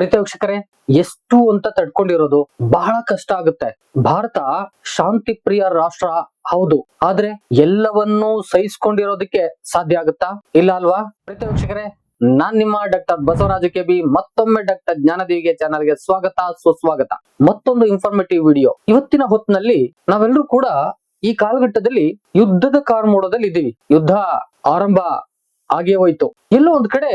ಪ್ರೀತಿ ವೀಕ್ಷಕರೇ, ಎಷ್ಟು ಅಂತ ತಡ್ಕೊಂಡಿರೋದು ಬಹಳ ಕಷ್ಟ ಆಗುತ್ತೆ. ಭಾರತ ಶಾಂತಿ ಪ್ರಿಯ ರಾಷ್ಟ್ರ ಹೌದು. ಆದ್ರೆ ಎಲ್ಲವನ್ನೂ ಸಹಿಸ್ಕೊಂಡಿರೋದಕ್ಕೆ ಸಾಧ್ಯ ಆಗುತ್ತಾ? ಇಲ್ಲ ಅಲ್ವಾ? ಪ್ರೀತಿ ವೀಕ್ಷಕರೇ, ನಾನ್ ನಿಮ್ಮ ಡಾಕ್ಟರ್ ಬಸವರಾಜ ಕೆ ಬಿ ಮತ್ತೊಮ್ಮೆ ಡಾಕ್ಟರ್ ಜ್ಞಾನದೇವಿಗೆ ಚಾನಲ್ಗೆ ಸ್ವಾಗತ, ಸುಸ್ವಾಗತ. ಮತ್ತೊಂದು ಇನ್ಫಾರ್ಮೇಟಿವ್ ವಿಡಿಯೋ ಇವತ್ತಿನ ಹೊತ್ತಿನಲ್ಲಿ ನಾವೆಲ್ಲರೂ ಕೂಡ ಈ ಕಾಲಘಟ್ಟದಲ್ಲಿ ಯುದ್ಧದ ಕಾರ್ಮೋಡದಲ್ಲಿ ಇದ್ದೀವಿ ಯುದ್ಧ ಆರಂಭ ಆಗೇ ಹೋಯ್ತು. ಎಲ್ಲೋ ಒಂದ್ ಕಡೆ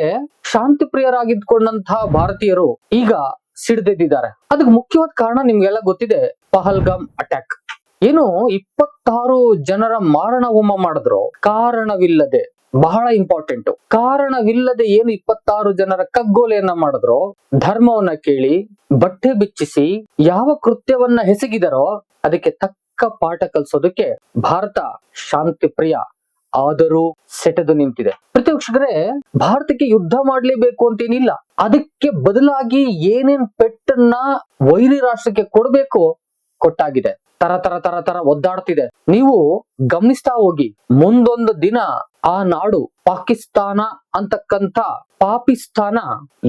ಶಾಂತಿ ಪ್ರಿಯರಾಗಿದ್ಕೊಂಡಂತಹ ಭಾರತೀಯರು ಈಗ ಸಿಡಿದೆದ್ದಿದ್ದಾರೆ. ಅದಕ್ಕೆ ಮುಖ್ಯವಾದ ಕಾರಣ ನಿಮ್ಗೆಲ್ಲ ಗೊತ್ತಿದೆ, ಪಹಲ್ಗಾಮ್ ಅಟ್ಯಾಕ್ ಏನು ಇಪ್ಪತ್ತಾರು ಜನರ ಮಾರಣ ಹೋಮ ಮಾಡಿದ್ರು. ಕಾರಣವಿಲ್ಲದೆ, ಬಹಳ ಇಂಪಾರ್ಟೆಂಟ್ ಕಾರಣವಿಲ್ಲದೆ ಏನು ಇಪ್ಪತ್ತಾರು ಜನರ ಕಗ್ಗೋಲೆಯನ್ನ ಮಾಡಿದ್ರು. ಧರ್ಮವನ್ನ ಕೇಳಿ, ಬಟ್ಟೆ ಬಿಚ್ಚಿಸಿ, ಯಾವ ಕೃತ್ಯವನ್ನ ಹೆಸಗಿದರೋ ಅದಕ್ಕೆ ತಕ್ಕ ಪಾಠ ಕಲಿಸೋದಕ್ಕೆ ಭಾರತ ಶಾಂತಿ ಪ್ರಿಯ ಆದರೂ ಸೆಟೆದು ನಿಂತಿದೆ. ಪ್ರತಿ ವೀಕ್ಷಕರೇ ಭಾರತಕ್ಕೆ ಯುದ್ಧ ಮಾಡ್ಲೇಬೇಕು ಅಂತೇನಿಲ್ಲ. ಅದಕ್ಕೆ ಬದಲಾಗಿ ಏನೇನ್ ಪೆಟ್ಟನ್ನ ವೈರಿ ರಾಷ್ಟ್ರಕ್ಕೆ ಕೊಡಬೇಕು ಕೊಟ್ಟಾಗಿದೆ. ತರ ತರ ತರ ತರ ಒದ್ದಾಡ್ತಿದೆ. ನೀವು ಗಮನಿಸ್ತಾ ಹೋಗಿ, ಮುಂದೊಂದು ದಿನ ಆ ನಾಡು ಪಾಕಿಸ್ತಾನ ಅಂತಕ್ಕಂಥ ಪಾಪಿಸ್ತಾನ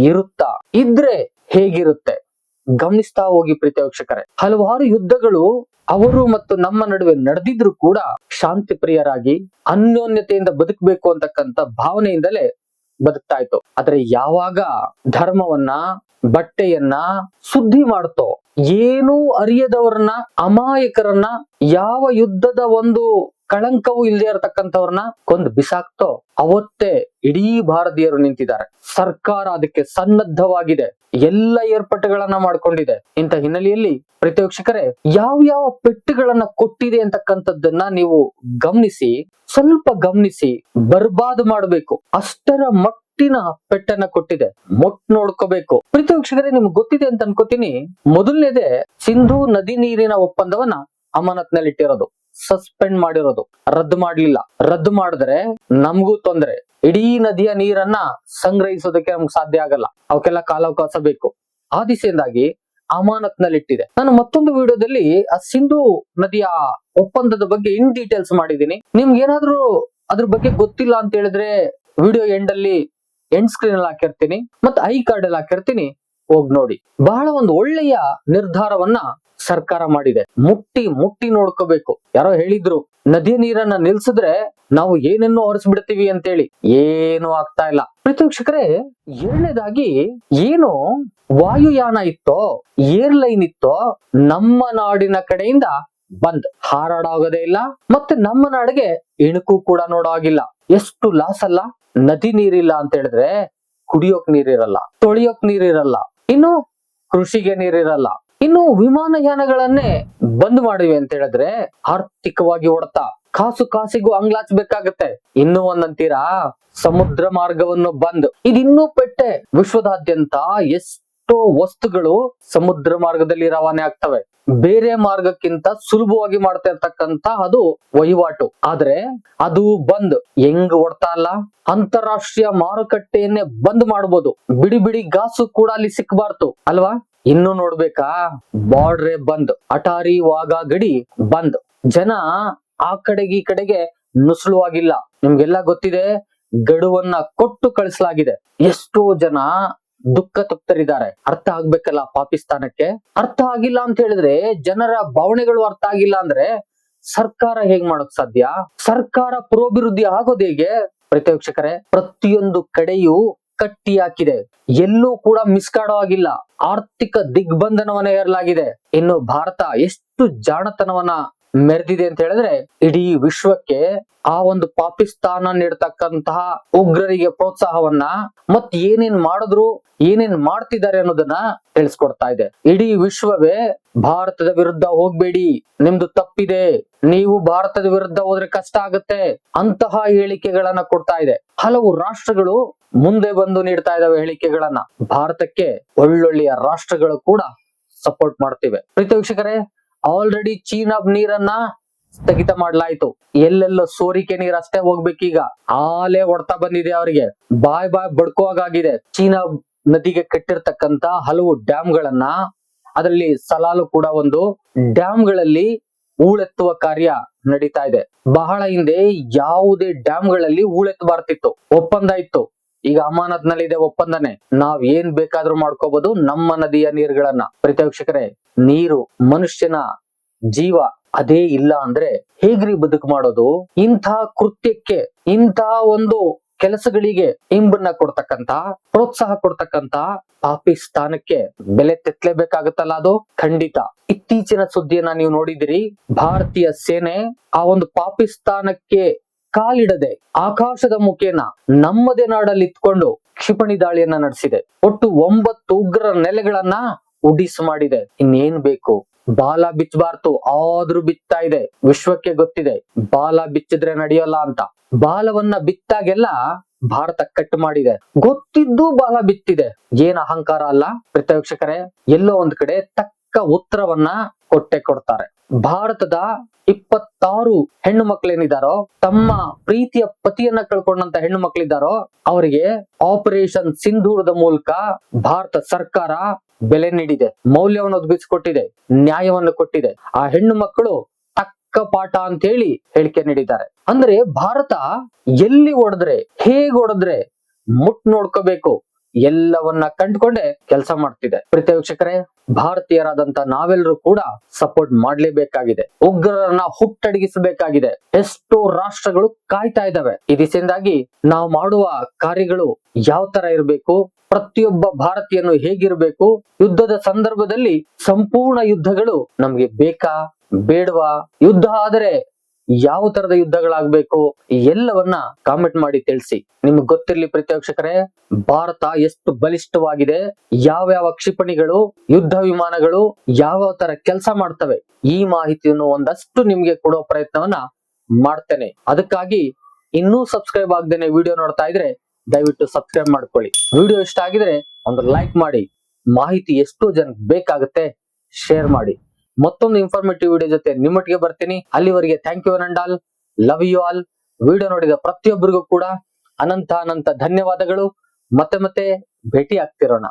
ಇರುತ್ತಾ? ಇದ್ರೆ ಹೇಗಿರುತ್ತೆ? ಗಮನಿಸ್ತಾ ಹೋಗಿ ಪ್ರೀತಿ ವೀಕ್ಷಕರೇ. ಹಲವಾರು ಯುದ್ಧಗಳು ಅವರು ಮತ್ತು ನಮ್ಮ ನಡುವೆ ನಡೆದಿದ್ರು ಕೂಡ ಶಾಂತಿ ಪ್ರಿಯರಾಗಿ ಅನ್ಯೋನ್ಯತೆಯಿಂದ ಬದುಕಬೇಕು ಅಂತಕ್ಕಂಥ ಭಾವನೆಯಿಂದಲೇ ಬದುಕ್ತಾ ಇತ್ತು. ಆದ್ರೆ ಯಾವಾಗ ಧರ್ಮವನ್ನ, ಬಟ್ಟೆಯನ್ನ ಸುದ್ದಿ ಮಾಡ್ತೋ ಏನೂ ಅರಿಯದವ್ರನ್ನ, ಅಮಾಯಕರನ್ನ, ಯಾವ ಯುದ್ಧದ ಒಂದು ಕಳಂಕವೂ ಇಲ್ಲದೆ ಇರತಕ್ಕಂಥವ್ರನ್ನ ಕೊಂದು ಬಿಸಾಕ್ತೋ, ಅವತ್ತೇ ಇಡೀ ಭಾರತೀಯರು ನಿಂತಿದ್ದಾರೆ. ಸರ್ಕಾರ ಅದಕ್ಕೆ ಸನ್ನದ್ಧವಾಗಿದೆ. ಎಲ್ಲ ಏರ್ಪಾಟುಗಳನ್ನ ಮಾಡ್ಕೊಂಡಿದೆ. ಇಂಥ ಹಿನ್ನೆಲೆಯಲ್ಲಿ ಪ್ರತಿ ವೀಕ್ಷಕರೇ ಯಾವ ಯಾವ ಪೆಟ್ಟುಗಳನ್ನ ಕೊಟ್ಟಿದೆ ಅಂತಕ್ಕಂಥದ್ದನ್ನ ನೀವು ಗಮನಿಸಿ, ಸ್ವಲ್ಪ ಗಮನಿಸಿ, ಬರ್ಬಾದ್ ಮಾಡಬೇಕು. ಅಷ್ಟರ ಮಟ್ಟಿನ ಪೆಟ್ಟನ್ನ ಕೊಟ್ಟಿದೆ. ಮೊಟ್ ನೋಡ್ಕೋಬೇಕು. ಪ್ರೀತಿ ವೀಕ್ಷಕರೇ, ನಿಮ್ಗೆ ಗೊತ್ತಿದೆ ಅಂತ ಅನ್ಕೋತೀನಿ. ಮೊದಲನೇದೇ, ಸಿಂಧು ನದಿ ನೀರಿನ ಒಪ್ಪಂದವನ್ನ ಅಮಾನತ್ನಲ್ಲಿ ಇಟ್ಟಿರೋದು. ಸಸ್ಪೆಂಡ್ ಮಾಡಿರೋದು. ರದ್ದು ಮಾಡ್ಲಿಲ್ಲ. ರದ್ದು ಮಾಡಿದ್ರೆ ನಮಗೂ ತೊಂದ್ರೆ. ಇಡೀ ನದಿಯ ನೀರನ್ನ ಸಂಗ್ರಹಿಸೋದಕ್ಕೆ ನಮ್ಗೆ ಸಾಧ್ಯ ಆಗಲ್ಲ. ಅವಕ್ಕೆಲ್ಲ ಕಾಲಾವಕಾಶ ಬೇಕು. ಆ ದಿಸೆಯಿಂದಾಗಿ ಅಮಾನತ್ನಲ್ಲಿಟ್ಟಿದೆ ನಾನು ಮತ್ತೊಂದು ವಿಡಿಯೋದಲ್ಲಿ ಆ ಸಿಂಧು ನದಿಯ ಒಪ್ಪಂದದ ಬಗ್ಗೆ ಇನ್ ಡೀಟೇಲ್ಸ್ ಮಾಡಿದ್ದೀನಿ. ನಿಮ್ಗೆ ಏನಾದ್ರೂ ಅದ್ರ ಬಗ್ಗೆ ಗೊತ್ತಿಲ್ಲ ಅಂತ ಹೇಳಿದ್ರೆ ವಿಡಿಯೋ ಎಂಡ್ ಅಲ್ಲಿ ಎಂಡ್ ಸ್ಕ್ರೀನ್ ಅಲ್ಲಿ ಹಾಕಿರ್ತೀನಿ ಮತ್ತೆ ಐ ಕಾರ್ಡ್ ಅಲ್ಲಿ ಹಾಕಿರ್ತೀನಿ. ಹೋಗಿ ನೋಡಿ. ಬಹಳ ಒಂದು ಒಳ್ಳೆಯ ನಿರ್ಧಾರವನ್ನ ಸರ್ಕಾರ ಮಾಡಿದೆ. ಮುಟ್ಟಿ ಮುಟ್ಟಿ ನೋಡ್ಕೋಬೇಕು. ಯಾರೋ ಹೇಳಿದ್ರು, ನದಿ ನೀರನ್ನ ನಿಲ್ಸಿದ್ರೆ ನಾವು ಏನನ್ನು ಹೊರಿಸ್ಬಿಡ್ತೀವಿ ಅಂತೇಳಿ. ಏನು ಆಗ್ತಾ ಇಲ್ಲ. ಪ್ರೀತಿ ಏಳನೇದಾಗಿ ಏನು ವಾಯುಯಾನ ಇತ್ತೋ, ಏರ್ಲೈನ್ ಇತ್ತೋ, ನಮ್ಮ ನಾಡಿನ ಕಡೆಯಿಂದ ಬಂದ್. ಹಾರಾಡೋಗೋದೇ ಇಲ್ಲ, ಮತ್ತೆ ನಮ್ಮ ನಾಡಿಗೆ ಇಣುಕು ಕೂಡ ನೋಡೋ ಆಗಿಲ್ಲ ಎಷ್ಟು ಲಾಸ್ ಅಲ್ಲ? ನದಿ ನೀರಿಲ್ಲ ಅಂತ ಹೇಳಿದ್ರೆ ಕುಡಿಯೋಕ್ ನೀರಿರಲ್ಲ, ತೊಳಿಯೋಕ್ ನೀರಿರಲ್ಲ, ಇನ್ನು ಕೃಷಿಗೆ ನೀರಿರಲ್ಲ, ಇನ್ನು ವಿಮಾನಯಾನಗಳನ್ನೇ ಬಂದ್ ಮಾಡಿವೆ ಅಂತ ಹೇಳಿದ್ರೆ ಆರ್ಥಿಕವಾಗಿ ಹೊಡೆತ ಕಾಸು ಕಾಸಿಗೂ ಅಂಗ್ಲಾಚ್ಬೇಕಾಗತ್ತೆ ಇನ್ನು ಒಂದಂತೀರಾ? ಸಮುದ್ರ ಮಾರ್ಗವನ್ನು ಬಂದ್. ಇದಿನ್ನೂ ಪೆಟ್ಟೆ ವಿಶ್ವದಾದ್ಯಂತ ಎಷ್ಟೋ ವಸ್ತುಗಳು ಸಮುದ್ರ ಮಾರ್ಗದಲ್ಲಿ ರವಾನೆ ಆಗ್ತವೆ. ಬೇರೆ ಮಾರ್ಗಕ್ಕಿಂತ ಸುಲಭವಾಗಿ ಮಾಡ್ತಾ ಇರ್ತಕ್ಕಂತ ಅದು ವಹಿವಾಟು. ಆದ್ರೆ ಅದು ಬಂದ್ ಹೆಂಗ್ ಹೊಡ್ತಾ ಅಲ್ಲ ಅಂತಾರಾಷ್ಟ್ರೀಯ ಮಾರುಕಟ್ಟೆಯನ್ನೇ ಬಂದ್ ಮಾಡ್ಬೋದು. ಬಿಡಿ ಬಿಡಿ ಗಾಸು ಕೂಡ ಅಲ್ಲಿ ಸಿಕ್ಬಾರ್ದು. ಅಲ್ವಾ? ಇನ್ನು ನೋಡ್ಬೇಕಾ? ಬಾರ್ಡ್ರೆ ಬಂದ್, ಅಟಾರಿ ವಾಗ ಗಡಿ ಬಂದ್. ಜನ ಆ ಕಡೆಗೆ ಈ ಕಡೆಗೆ ನುಸುಳುವಾಗಿಲ್ಲ. ನಿಮ್ಗೆಲ್ಲ ಗೊತ್ತಿದೆ, ಗಡುವನ್ನ ಕೊಟ್ಟು ಕಳಿಸಲಾಗಿದೆ. ಎಷ್ಟೋ ಜನ ದುಃಖ ತಪ್ತರಿದ್ದಾರೆ. ಅರ್ಥ ಆಗ್ಬೇಕಲ್ಲ ಪಾಕಿಸ್ತಾನಕ್ಕೆ? ಅರ್ಥ ಆಗಿಲ್ಲ ಅಂತ ಹೇಳಿದ್ರೆ ಜನರ ಭಾವನೆಗಳು ಅರ್ಥ ಆಗಿಲ್ಲ ಅಂದ್ರೆ ಸರ್ಕಾರ ಹೇಗ್ ಮಾಡಕ್ ಸಾಧ್ಯ? ಸರ್ಕಾರ ಪುರೋಭಿವೃದ್ಧಿ ಆಗೋದು ಹೇಗೆ? ಪ್ರತಿವೀಕ್ಷಕರೇ, ಪ್ರತಿಯೊಂದು ಕಡೆಯೂ ಕಟ್ಟಿ ಹಾಕಿದೆ. ಎಲ್ಲೂ ಕೂಡ ಮಿಸ್ಕಾಡೋ ಆಗಿಲ್ಲ ಆರ್ಥಿಕ ದಿಗ್ಬಂಧನವನ್ನ ಹೇರಲಾಗಿದೆ. ಇನ್ನು ಭಾರತ ಎಷ್ಟು ಜಾಣತನವನ್ನ ಮೆರೆದಿದೆ ಅಂತ ಹೇಳಿದ್ರೆ ಇಡೀ ವಿಶ್ವಕ್ಕೆ ಆ ಒಂದು ಪಾಕಿಸ್ತಾನ ನೀಡ್ತಕ್ಕಂತಹ ಉಗ್ರರಿಗೆ ಪ್ರೋತ್ಸಾಹವನ್ನ ಮತ್ ಏನೇನ್ ಮಾಡಿದ್ರು, ಏನೇನ್ ಮಾಡ್ತಿದ್ದಾರೆ ಅನ್ನೋದನ್ನ ತಿಳಿಸ್ಕೊಡ್ತಾ ಇದೆ. ಇಡೀ ವಿಶ್ವವೇ ಭಾರತದ ವಿರುದ್ಧ ಹೋಗ್ಬೇಡಿ, ನಿಮ್ದು ತಪ್ಪಿದೆ, ನೀವು ಭಾರತದ ವಿರುದ್ಧ ಹೋದ್ರೆ ಕಷ್ಟ ಆಗುತ್ತೆ ಅಂತಹ ಹೇಳಿಕೆಗಳನ್ನ ಕೊಡ್ತಾ ಇದೆ. ಹಲವು ರಾಷ್ಟ್ರಗಳು ಮುಂದೆ ಬಂದು ನೀಡ್ತಾ ಇದಾವೆ ಹೇಳಿಕೆಗಳನ್ನ. ಭಾರತಕ್ಕೆ ಒಳ್ಳೊಳ್ಳೆಯ ರಾಷ್ಟ್ರಗಳು ಕೂಡ ಸಪೋರ್ಟ್ ಮಾಡ್ತಿವೆ. ಪ್ರೀತಿ ವೀಕ್ಷಕರೇ ಆಲ್ರೆಡಿ ಚೀನಾ ನೀರನ್ನ ಸ್ಥಗಿತ ಮಾಡ್ಲಾಯ್ತು. ಎಲ್ಲೆಲ್ಲ ಸೋರಿಕೆ ನೀರ್ ಅಷ್ಟೇ ಹೋಗ್ಬೇಕೀಗ. ಆಲೆ ಹೊಡ್ತಾ ಬಂದಿದೆ ಅವರಿಗೆ. ಬಾಯ್ ಬಾಯ್ ಬಡ್ಕೋವಾಗಿದೆ ಚೀನಾ ನದಿಗೆ ಕಟ್ಟಿರ್ತಕ್ಕಂತ ಹಲವು ಡ್ಯಾಮ್ಗಳನ್ನ ಅದರಲ್ಲಿ ಸಲಾಲು ಕೂಡ ಒಂದು ಡ್ಯಾಮ್ಗಳಲ್ಲಿ ಹೂಳೆತ್ತುವ ಕಾರ್ಯ ನಡೀತಾ ಇದೆ. ಬಹಳ ಹಿಂದೆ ಯಾವುದೇ ಡ್ಯಾಮ್ಗಳಲ್ಲಿ ಹೂಳೆತ್ತಬಾರ್ತಿತ್ತು. ಒಪ್ಪಂದ ಇತ್ತು. ಈಗ ಅಮಾನತ್ನಲ್ಲಿ ಇದೆ ಒಪ್ಪಂದನೆ. ನಾವ್ ಏನ್ ಬೇಕಾದ್ರೂ ಮಾಡ್ಕೋಬಹುದು ನಮ್ಮ ನದಿಯ ನೀರುಗಳನ್ನ. ಪ್ರೀತಿ ನೀರು ಮನುಷ್ಯನ ಜೀವ ಅದೇ ಇಲ್ಲ ಅಂದ್ರೆ ಹೇಗ್ರಿ ಬದುಕು ಮಾಡೋದು? ಇಂಥ ಕೃತ್ಯಕ್ಕೆ, ಇಂಥ ಒಂದು ಕೆಲಸಗಳಿಗೆ ಇಂಬನ್ನ ಕೊಡ್ತಕ್ಕಂತ ಪ್ರೋತ್ಸಾಹ ಕೊಡ್ತಕ್ಕಂತ ಪಾಕಿಸ್ತಾನಕ್ಕೆ ಬೆಲೆ ತೆತ್ತಲೇಬೇಕಾಗತ್ತಲ್ಲ ಅದು? ಖಂಡಿತ. ಇತ್ತೀಚಿನ ಸುದ್ದಿಯನ್ನ ನೀವು ನೋಡಿದಿರಿ ಭಾರತೀಯ ಸೇನೆ ಆ ಒಂದು ಪಾಕಿಸ್ತಾನಕ್ಕೆ ಕಾಲಿಡದೆ ಆಕಾಶದ ಮುಖೇನ ನಮ್ಮದೇ ನಾಡಲ್ಲಿ ಇತ್ಕೊಂಡು ಕ್ಷಿಪಣಿ ದಾಳಿಯನ್ನ ನಡೆಸಿದೆ. ಒಟ್ಟು ಒಂಬತ್ತು ಉಗ್ರ ನೆಲೆಗಳನ್ನ ಉಡಿಸು ಮಾಡಿದೆ. ಇನ್ನೇನ್ ಬೇಕು? ಬಾಲ ಬಿಚ್ಚಬಾರ್ದು. ಆದ್ರೂ ಬಿತ್ತಾ ಇದೆ. ವಿಶ್ವಕ್ಕೆ ಗೊತ್ತಿದೆ. ಬಾಲ ಬಿಚ್ಚಿದ್ರೆ ನಡೆಯಲ್ಲ ಅಂತ. ಬಾಲವನ್ನ ಬಿತ್ತಾಗೆಲ್ಲ ಭಾರತ ಕಟ್ ಮಾಡಿದೆ. ಗೊತ್ತಿದ್ದು ಬಾಲ ಬಿತ್ತಿದೆ. ಏನ್ ಅಹಂಕಾರ ಅಲ್ಲ? ಪ್ರತ್ಯಕ್ಷಕರೇ, ಎಲ್ಲೋ ಒಂದ್ ಕಡೆ ತಕ್ಕ ಉತ್ತರವನ್ನ ಕೊಟ್ಟೆ ಕೊಡ್ತಾರೆ. ಭಾರತದ ಇಪ್ಪತ್ತಾರು ಹೆಣ್ಣು ಮಕ್ಕಳೇನಿದಾರೋ, ತಮ್ಮ ಪ್ರೀತಿಯ ಪತಿಯನ್ನ ಕಳ್ಕೊಂಡಂತ ಹೆಣ್ಣು ಮಕ್ಕಳಿದ್ದಾರೋ ಅವರಿಗೆ ಆಪರೇಷನ್ ಸಿಂಧೂರದ ಮೂಲಕ ಭಾರತ ಸರ್ಕಾರ ಬೆಲೆ ನೀಡಿದೆ, ಮೌಲ್ಯವನ್ನು ಒದಗಿಸಿಕೊಟ್ಟಿದೆ, ನ್ಯಾಯವನ್ನು ಕೊಟ್ಟಿದೆ. ಆ ಹೆಣ್ಣು ಮಕ್ಕಳು ತಕ್ಕ ಪಾಠ ಅಂತ ಹೇಳಿ ಹೇಳಿಕೆ ನೀಡಿದ್ದಾರೆ. ಅಂದ್ರೆ ಭಾರತ ಎಲ್ಲಿ ಹೊಡೆದ್ರೆ ಹೇಗ್ ಹೊಡೆದ್ರೆ ಮುಟ್ ನೋಡ್ಕೋಬೇಕು. ಎಲ್ಲವನ್ನ ಕಂಡುಕೊಂಡೆ ಕೆಲಸ ಮಾಡ್ತಿದೆ. ಪ್ರೀತಿ ವೀಕ್ಷಕರೇ, ಭಾರತೀಯರಾದಂತ ನಾವೆಲ್ಲರೂ ಕೂಡ ಸಪೋರ್ಟ್ ಮಾಡ್ಲೇಬೇಕಾಗಿದೆ. ಉಗ್ರರನ್ನ ಹುಟ್ಟಡಗಿಸಬೇಕಾಗಿದೆ. ಎಷ್ಟೋ ರಾಷ್ಟ್ರಗಳು ಕಾಯ್ತಾ ಇದಾವೆ ಈ ದಿಸೆಯಿಂದಾಗಿ ನಾವು ಮಾಡುವ ಕಾರ್ಯಗಳು ಯಾವ ತರ ಇರಬೇಕು, ಪ್ರತಿಯೊಬ್ಬ ಭಾರತೀಯನು ಹೇಗಿರಬೇಕು, ಯುದ್ಧದ ಸಂದರ್ಭದಲ್ಲಿ ಸಂಪೂರ್ಣ ಯುದ್ಧಗಳು ನಮ್ಗೆ ಬೇಕಾ, ಬೇಡವಾ? ಯುದ್ಧ ಆದರೆ ಯಾವ ತರದ ಯುದ್ಧಗಳಾಗ್ಬೇಕು ಎಲ್ಲವನ್ನ ಕಾಮೆಂಟ್ ಮಾಡಿ ತಿಳಿಸಿ. ನಿಮ್ಗೆ ಗೊತ್ತಿರ್ಲಿ ಪ್ರತ್ಯಕ್ಷಕರೇ, ಭಾರತ ಎಷ್ಟು ಬಲಿಷ್ಠವಾಗಿದೆ ಯಾವ ಯಾವ ಕ್ಷಿಪಣಿಗಳು, ಯುದ್ಧ ವಿಮಾನಗಳು ಯಾವ ತರ ಕೆಲಸ ಮಾಡ್ತವೆ, ಈ ಮಾಹಿತಿಯನ್ನು ಒಂದಷ್ಟು ನಿಮ್ಗೆ ಕೊಡೋ ಪ್ರಯತ್ನವನ್ನ ಮಾಡ್ತೇನೆ. ಅದಕ್ಕಾಗಿ ಇನ್ನೂ ಸಬ್ಸ್ಕ್ರೈಬ್ ಆಗ್ದೇನೆ ವಿಡಿಯೋ ನೋಡ್ತಾ ಇದ್ರೆ ದಯವಿಟ್ಟು ಸಬ್ಸ್ಕ್ರೈಬ್ ಮಾಡ್ಕೊಳ್ಳಿ. ವಿಡಿಯೋ ಇಷ್ಟ ಆಗಿದ್ರೆ ಒಂದು ಲೈಕ್ ಮಾಡಿ, ಮಾಹಿತಿ ಎಷ್ಟು ಜನಕ್ಕೆ ಬೇಕಾಗುತ್ತೆ ಶೇರ್ ಮಾಡಿ. ಮತ್ತೊಂದು ಇನ್ಫಾರ್ಮೇಟಿವ್ ವಿಡಿಯೋ ಜೊತೆ ನಿಮ್ಮೊಟ್ಟಿಗೆ ಬರ್ತೀನಿ. ಅಲ್ಲಿವರೆಗೆ thank you all love you all video ನೋಡಿದ ಪ್ರತಿಯೊಬ್ಬರಿಗೂ ಕೂಡ ಅನಂತ ಅನಂತ ಧನ್ಯವಾದಗಳು. ಮತ್ತೆ ಮತ್ತೆ ಭೇಟಿ ಆಗ್ತಿರೋಣ